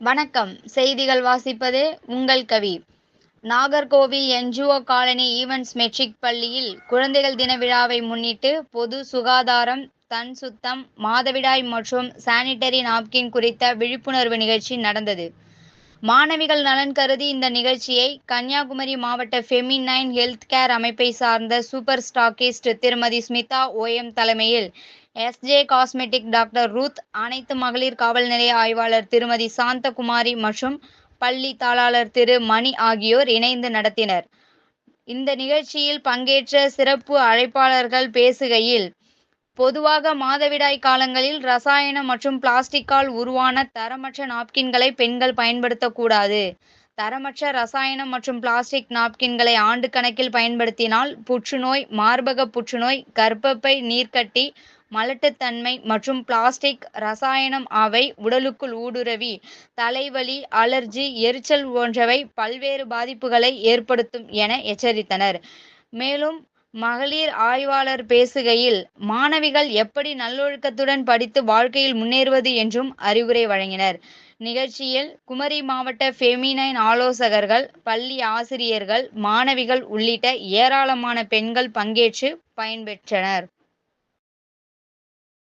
வணக்கம். செய்திகள் வாசிப்பது உங்கள் Kavi. Nagercoil NGO colony Evans matric பள்ளியில் குழந்தைகள் தின விழாவை முன்னிட்டு பொது சுகாதாரம் தன் சுத்தம் மாதவிடாய் மற்றும் சானிட்டரி நாப்கின் குறித்த விழிப்புணர்வு நிகழ்ச்சி நடந்தது. மாணவிகள் நலன் கருதி இந்த நிகழ்ச்சியை கன்னியாகுமரி மாவட்ட ஃபெமினைன் ஹெல்த் கேர் அமைப்பை சார்ந்த சூப்பர் ஸ்டாக்கிஸ்ட் திருமதி ஸ்மிதா ஓஎம் தலைமையில் எஸ்ஜே காஸ்மெட்டிக் டாக்டர் ரூத் அனைத்து மகளிர் காவல் நிலைய ஆய்வாளர் திருமதி சாந்தகுமாரி மற்றும் பள்ளி தாளாளர் திரு மணி ஆகியோர் இணைந்து நடத்தினர். இந்த நிகழ்ச்சியில் பங்கேற்ற சிறப்பு அழைப்பாளர்கள் பேசுகையில் பொதுவாக மாதவிடாய் காலங்களில் ரசாயனம் மற்றும் பிளாஸ்டிக்கால் உருவான தரமற்ற நாப்கின்களை பெண்கள் பயன்படுத்தக்கூடாது. தரமற்ற ரசாயனம் மற்றும் பிளாஸ்டிக் நாப்கின்களை ஆண்டு கணக்கில் பயன்படுத்தினால் புற்றுநோய் மார்பக புற்றுநோய் கர்ப்பப்பை நீர்க்கட்டி மலட்டுத்தன்மை மற்றும் பிளாஸ்டிக் ரசாயனம் அவை உடலுக்குள் ஊடுருவி தலைவலி அலர்ஜி எரிச்சல் போன்றவை பல்வேறு பாதிப்புகளை ஏற்படுத்தும் என எச்சரித்தனர். மேலும் மகளிர் ஆய்வாளர் பேசுகையில் மாணவிகள் எப்படி நல்லொழுக்கத்துடன் படித்து வாழ்க்கையில் முன்னேறுவது என்றும் அறிவுரை வழங்கினர். நிகழ்ச்சியில் குமரி மாவட்ட ஃபெமினைன் ஆலோசகர்கள் பள்ளி ஆசிரியர்கள் மாணவிகள் உள்ளிட்ட ஏராளமான பெண்கள் பங்கேற்று பயன்பெற்றனர்.